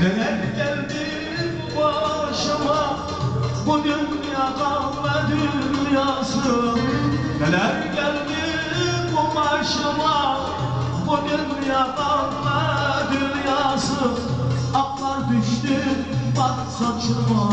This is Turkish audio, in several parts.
Neler geldi bu başıma? Bu dünyada ve dünyası. Neler geldi bu başıma? Bu dünyada ve dünyası. Aklar düştü bak saçıma.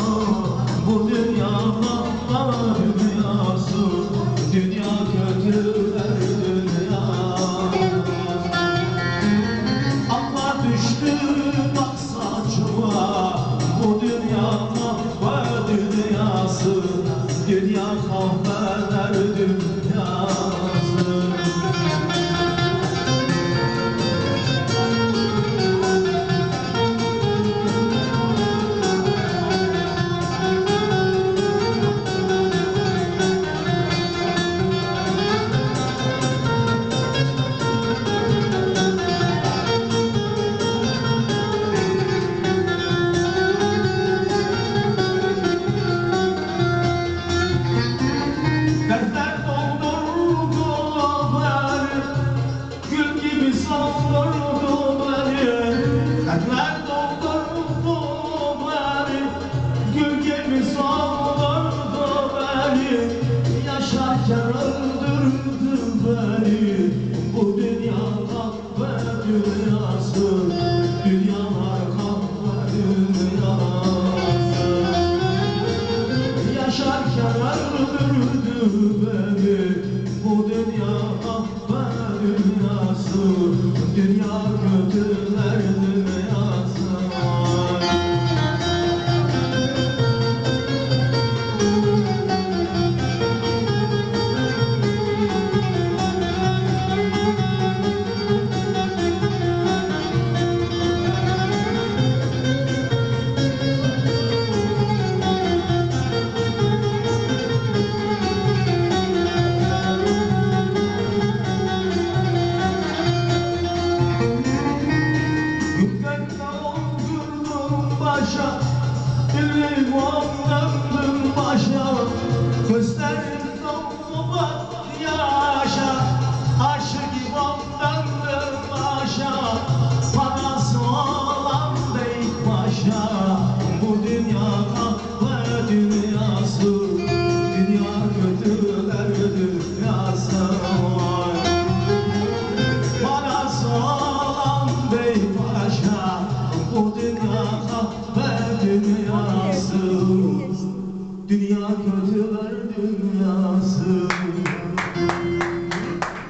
Oh. Father yaşa Dillim ondan başa Göster